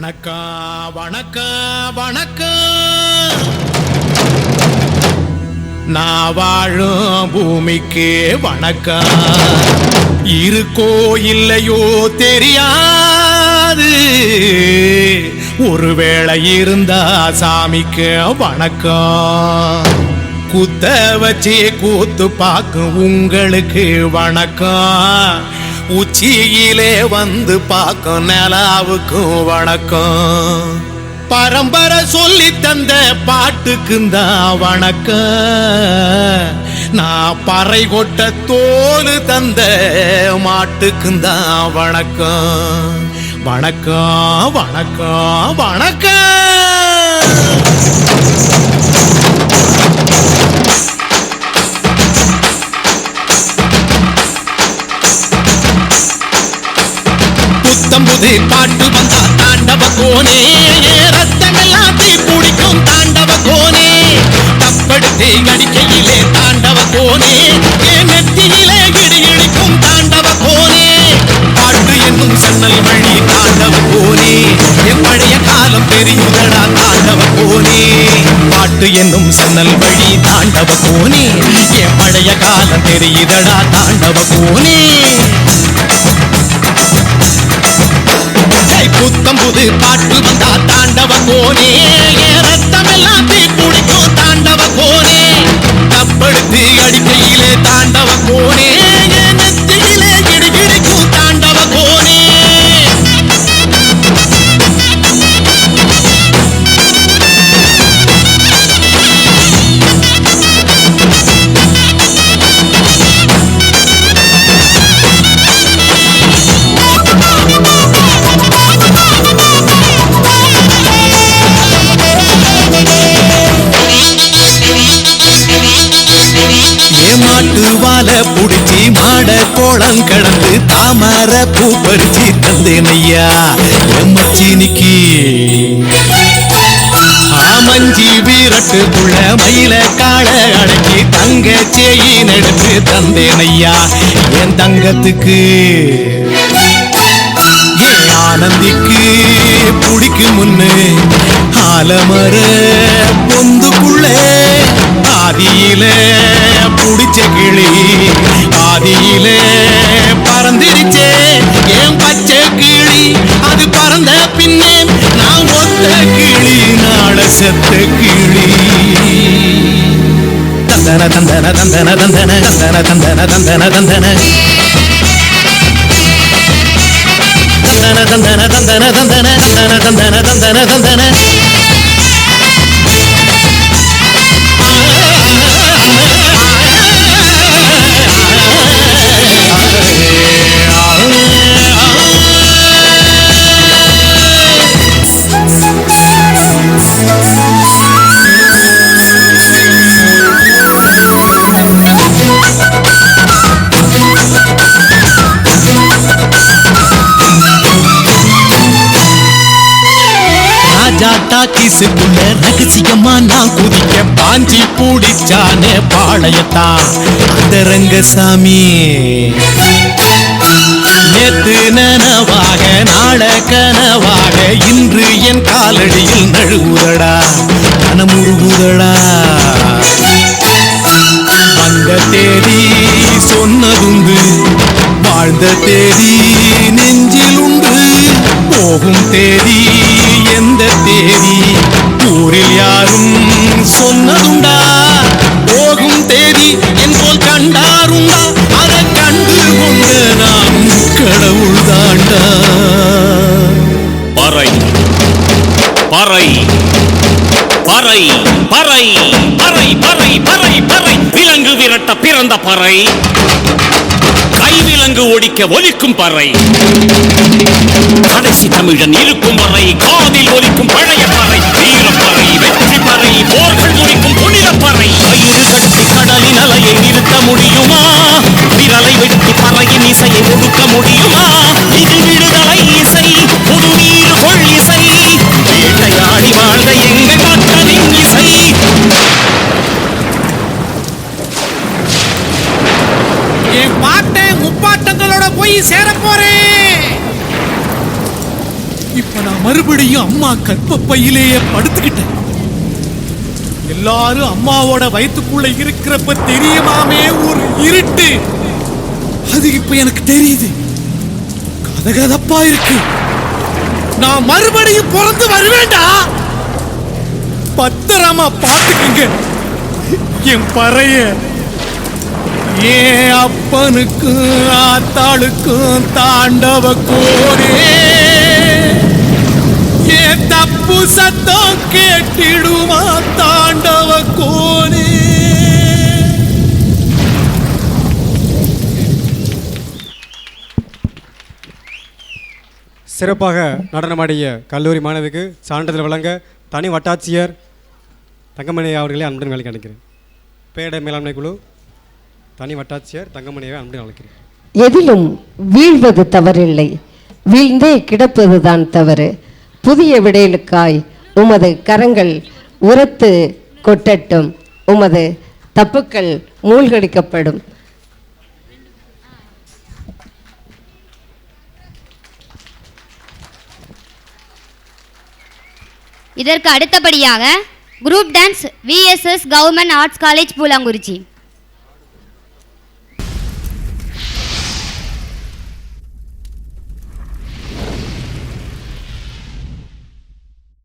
வணக்கா வணக்கா வணக்கா. நான் வாழும் பூமிக்கு வணக்கா. இருக்கோ இல்லையோ தெரியாது. ஒருவேளை இருந்தா சாமிக்கு வணக்கம் குத்த வச்சு கூத்து பார்க்கும் உங்களுக்கு வணக்கம் உச்சியிலே வந்து பார்க்கும் நிலாவுக்கும் வணக்கம். பரம்பரை சொல்லி தந்த பாட்டுக்குந்தான் வணக்கம். நான் பறை கொட்ட தோல் தந்த மாட்டுக்குந்தான் வணக்கம். வணக்கம் வணக்கம் வணக்கம். கோனே. ரத்தமெல்லாம் தீ பிடிக்கும் தாண்டவ கோனே. தப்படுத்தி அடிக்கையிலே தாண்டவ கோனே. நெத்தியிலே இடி இடிக்கும் தாண்டவ கோனே. பாட்டு என்னும் சன்னல் வழி தாண்டவ கோனே. என் பழைய காலம் தெரியுதடா தாண்டவ கோனே. பாட்டு என்னும் சன்னல் வழி தாண்டவ கோனே. காலம் தெரியுதடா தாண்டவ கோனே. போது பாட்டு வந்தா தாண்டவ கோனே. ரத்தமெல்லாம் தீ பிடிக்கும் தாண்டவ கோனே. தப்படுத்து அடிக்க மாட கோலம் கடந்து தாமர பூ பறிச்சு தந்தேன் ஐயா. எம்மச்சினிக்கு ஆமஞ்சி புள்ள மயில கால அடக்கி தங்க செயின் எடுத்து தந்தேன் ஐயா. என் தங்கத்துக்கு ஏன் ஆனந்திக்கு புடிக்கு முன்னு. ஆலமர பொந்துக்குள்ளே ஆதியில புடிச்ச கிளி. ஆதியில பறந்துருச்சே ஏன் பச்சை கிளி அது பறந்த பின்னே நான் ஒத்த கிளி நாள செத்த கிளி தந்தன தந்தன தந்தன தந்தன தந்தன தந்தன தந்தன தந்தன தந்தன தந்தன தந்தன தந்தன தந்தன தந்தன தந்தன தந்தன ராஜா கிசுக்குள்ள ரகசியமா நான் குதிக்க பாஞ்சி பூடிச்சானே பாளையத்தா. அந்த ரங்கசாமி நேத்து நனவாக நாள கனவாக இன்று என் காலடியில் நழுவுதடா மனமுருகுதடா வந்த தேதி சொன்னதுண்டு வாழ்ந்த தேதி நெஞ்சில் உண்டு. போகும் தேதி பறை. பறை பறை பறை பறை பறை பறை. விலங்கு விரட்ட பிறந்த பறை. கைவிலங்கு ஒடிக்க ஒலிக்கும் பறை. கடைசி தமிழன் இருக்கும் வரை காதில் ஒலிக்கும் பழைய பறை. வீரப்பறை வெற்றி பறை. போர்கள் முடிக்கும் புனித பறை. கயிறு கட்டி கடலின் அலையை நிறுத்த முடியுமா? விரலை வெட்டி பறையின் இசையை ஒடுக்க முடியுமா? பாட்டை முப்பாட்டங்களோட போய் சேர போறேன் இப்ப நான் மறுபடியும் அம்மா கற்பப்பையிலேயே படுத்துக்கிட்டேன். எல்லாரும் அம்மாவோட வயிற்றுக்குள்ள இருக்கிறப்ப தெரியுமாமே ஒரு இருட்டு. அது இப்ப எனக்கு தெரியுது. கதகதப்பா இருக்கு. நான் மறுபடியும் பிறந்து வருவேண்டா. பத்திரமா பாத்துக்குங்க என் பறைய. ஏ அப்பனுக்கும் ஆத்தாளுக்கும் தாண்டவ கோரே. ஏ தப்பு சத்தம் கேட்டிடுமா தாண்டவ கோரே. சிறப்பாக நடனமாடிய கல்லூரி மாணவிக்கு சான்றிதழ் வழங்க தனி வட்டாட்சியர் தங்கமணி அவர்களே அன்புடன் வேலைக்கு அழைக்கிறேன் பேட மேலாண்மை குழு தனி வட்டாட்சியர் தங்கமணியை அன்புடன் அழைக்கிறேன். எதிலும் வீழ்வது தவறில்லை. வீழ்ந்தே கிடப்பதுதான் தவறு. புதிய விடையலுக்காய் உமது கரங்கள் உரத்து கொட்டட்டும். உமது தப்புக்கள் மூழ்கடிக்கப்படும். இதற்கு அடுத்தபடியாக group dance VSS government arts college Poolankurichi.